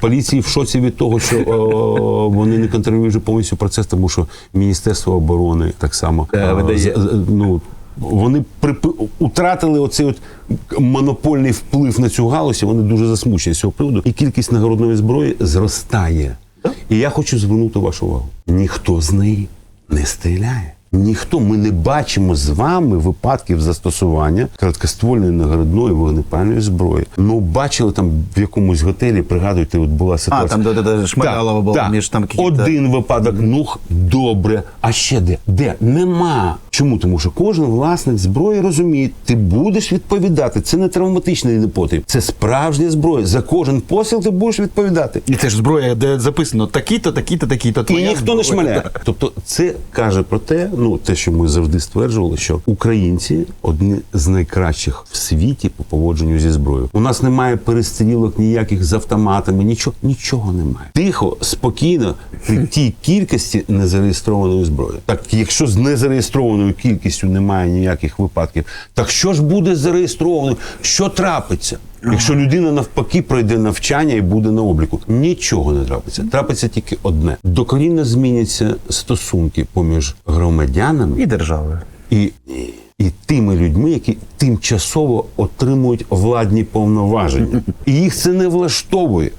поліції в шоці від того, що о, вони не контролюють вже повністю процес, тому що Міністерство оборони так само Е, е, видає. е, ну. Вони припи... утратили оцей от монопольний вплив на цю галузь, і вони дуже засмучені з цього приводу. І кількість нагородної зброї зростає. І я хочу звернути вашу увагу: ніхто з неї не стріляє. Ніхто, ми не бачимо з вами випадків застосування краткоствольної нагородної вогнепальної зброї. Ну, бачили там в якомусь готелі, пригадуйте, от була ситуація. там, де- де- де Шмигалова була, між там Один випадок, ну добре. А ще де? Де? Нема. Чому? Тому що кожен власник зброї розуміє, ти будеш відповідати. Це не травматичний непотріб, це справжня зброя. За кожен постріл ти будеш відповідати. І це ж зброя, де записано такі-то, такі-то, такі-то. І ніхто не зброя. шмаляє. Тобто, це каже про те, ну те, що ми завжди стверджували, що українці одні з найкращих в світі по поводженню зі зброєю. У нас немає перестрілок ніяких з автоматами, нічого, нічого немає. Тихо, спокійно, при тій кількості незареєстрованої зброї. Так, якщо з незареєстрованою кількістю немає ніяких випадків, так що ж буде зареєстровано? Що трапиться? Якщо людина навпаки пройде навчання і буде на обліку, нічого не трапиться. Трапиться тільки одне: докорінно зміняться стосунки поміж громадянами І державою. і, і, і тими людьми, які тимчасово отримують владні повноваження. І їх це не влаштовує.